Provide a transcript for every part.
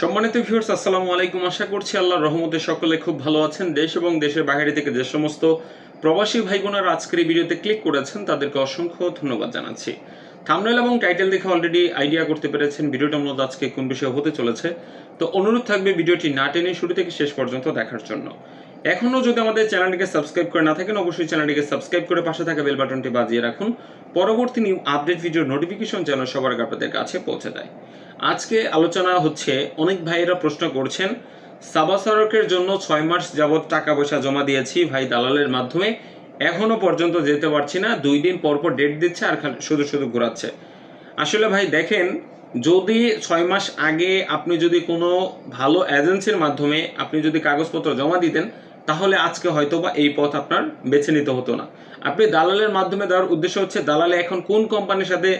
সম্মানিত ভিউয়ার্স আসসালামু আলাইকুম। আশা করছি আল্লাহ রহমতে সকলে খুব ভালো আছেন। দেশ এবং দেশের বাইরে থেকে যে সমস্ত প্রবাসী ভাই বোনেরা আজকের এই ভিডিওতে ক্লিক করেছেন, তাদেরকে অসংখ্য ধন্যবাদ জানাচ্ছি। থামনেল এবং টাইটেল দেখে অলরেডি আইডিয়া করতে পেরেছেন ভিডিওটা মূলত আজকে কোন বিষয়ে হতে চলেছে। তো অনুরোধ থাকবে ভিডিওটি না টেনে শুরু থেকে শেষ পর্যন্ত দেখার জন্য। এখনও যদি আমাদের চ্যানেলটিকে সাবস্ক্রাইব করে না থাকেন, অবশ্যই চ্যানেলটিকে সাবস্ক্রাইব করে পাশে থাকা বেল বাটনটি বাজিয়ে রাখুন। পরবর্তী নিউ আপডেট ভিডিওর নোটিফিকেশন যেন সবার আপনাদের কাছে পৌঁছে দেয়। আজকে আলোচনা হচ্ছে, অনেক ভাইয়েরা প্রশ্ন করছেন, সাবা সড়কের জন্য ছয় মাস যাবৎ টাকা পয়সা জমা দিয়েছি ভাই দালালের মাধ্যমে, এখনও পর্যন্ত যেতে পারছি না, দুই দিন পর পর ডেট দিচ্ছে আর শুধু শুধু ঘোরাচ্ছে। আসলে ভাই দেখেন, যদি ছয় মাস আগে আপনি যদি কোনো ভালো এজেন্সির মাধ্যমে আপনি যদি কাগজপত্র জমা দিতেন তাহলে আজকে হয়তো বা এই পথ আপনার বেছে নিতে হতো না। আপনি দালালের মাধ্যমে দেওয়ার উদ্দেশ্য হচ্ছে, দালালে এখন কোন কোম্পানির সাথে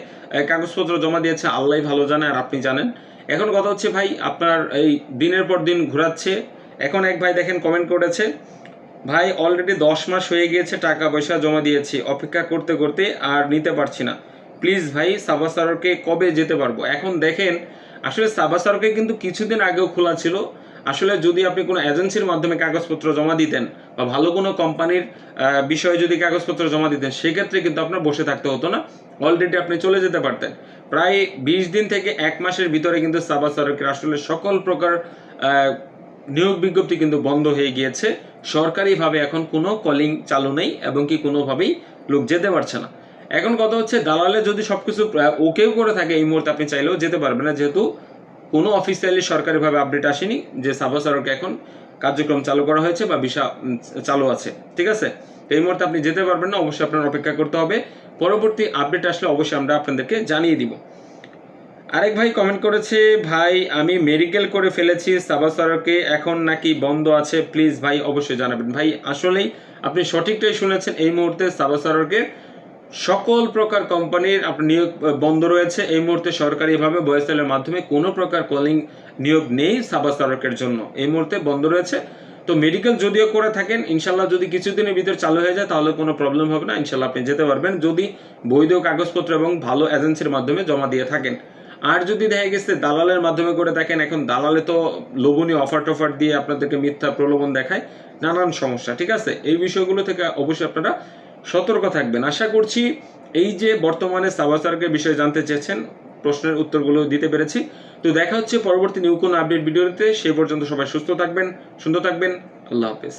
কাগজপত্র জমা দিয়েছে আল্লাহ ভালো জানে আর আপনি জানেন। এখন কথা হচ্ছে ভাই, আপনার এই দিনের পর দিন ঘোরাচ্ছে। এখন এক ভাই দেখেন কমেন্ট করেছে, ভাই অলরেডি দশ মাস হয়ে গিয়েছে, টাকা পয়সা জমা দিয়েছি, অপেক্ষা করতে করতে আর নিতে পারছি না। প্লিজ ভাই, সাবা সারকে কবে যেতে পারব? এখন দেখেন, আসলে সাবা সারকে কিন্তু কিছুদিন আগেও খোলা ছিল আসলে যদি আপনি কোনো এজেন্সির মাধ্যমে কাগজপত্র জমা দিতেন বা ভালো কোনো কোম্পানির বিষয়ে যদি কাগজপত্র জমা দিতেন, সেক্ষেত্রে কিন্তু আপনার বসে থাকতে হতো না। অলরেডি আপনি চলে যেতে পারতেন। প্রায় বিশ দিন থেকে এক মাসের ভিতরে কিন্তু সাবা সারকের আসলে সকল প্রকার নিয়োগ বিজ্ঞপ্তি কিন্তু বন্ধ হয়ে গিয়েছে। সরকারিভাবে এখন কোনো কলিং চালু নেই এবং কি কোনোভাবেই লোক যেতে পারছে না। এখন কথা হচ্ছে, দালালে যদি সবকিছু প্রায় ওকেও করে থাকে, এই মুহূর্তে আপনি চাইলেও যেতে পারবেন না। যেহেতু কোনো অফিসিয়ালি সরকারিভাবে আপডেট আসেনি যে সাবা এখন কার্যক্রম চালু করা হয়েছে বা ভিসা চালু আছে, ঠিক আছে? এই মুহূর্তে আপনি যেতে পারবেন না, অবশ্যই আপনার অপেক্ষা করতে হবে। পরবর্তী আপডেট আসলে অবশ্যই আমরা আপনাদেরকে জানিয়ে দিব। আরেক ভাই কমেন্ট করেছে, ভাই, আমি মেডিকেল করে ফেলেছি সাবা সড়কে এখন নাকি বন্ধ আছে প্লিজ ভাই, অবশ্যই জানাবেন। ভাই, আসলেই আপনি সঠিকটাই শুনেছেন এই মুহূর্তে সাবা সড়কে সকল প্রকার কোম্পানির আপনার নিয়োগ বন্ধ রয়েছে। এই মুহূর্তে সরকারিভাবে বয়েসেলের মাধ্যমে কোনো প্রকার কলিং নিয়োগ নেই সাবা সড়কের জন্য। এই মুহূর্তে বন্ধ রয়েছে। তো মেডিকেল যদিও করে থাকেন ইনশাল্লাহ যদি কিছুদিনের ভিতরে চালু হয়ে যায়, তাহলে কোনো প্রবলেম হবে না। ইনশাল্লাহ আপনি যেতে পারবেন যদি বৈধ কাগজপত্র এবং ভালো এজেন্সির মাধ্যমে জমা দিয়ে থাকেন। আর যদি দেখা গেছে দালালের মাধ্যমে করে থাকেন, এখন দালালে তো লোভনীয় অফার টফার দিয়ে আপনাদেরকে মিথ্যা প্রলোভন দেখায়, নানান সমস্যা, ঠিক আছে? এই বিষয়গুলো থেকে অবশ্যই আপনারা সতর্ক থাকবেন। আশা করছি এই যে বর্তমানে সাবাসারকে বিষয়ে জানতে চেয়েছেন, প্রশ্নের উত্তরগুলো দিতে পেরেছি। তো দেখা হচ্ছে পরবর্তী নিউ কোনো আপডেট ভিডিওতে। সে পর্যন্ত সবাই সুস্থ থাকবেন, সুন্দর থাকবেন। আল্লাহ হাফেজ।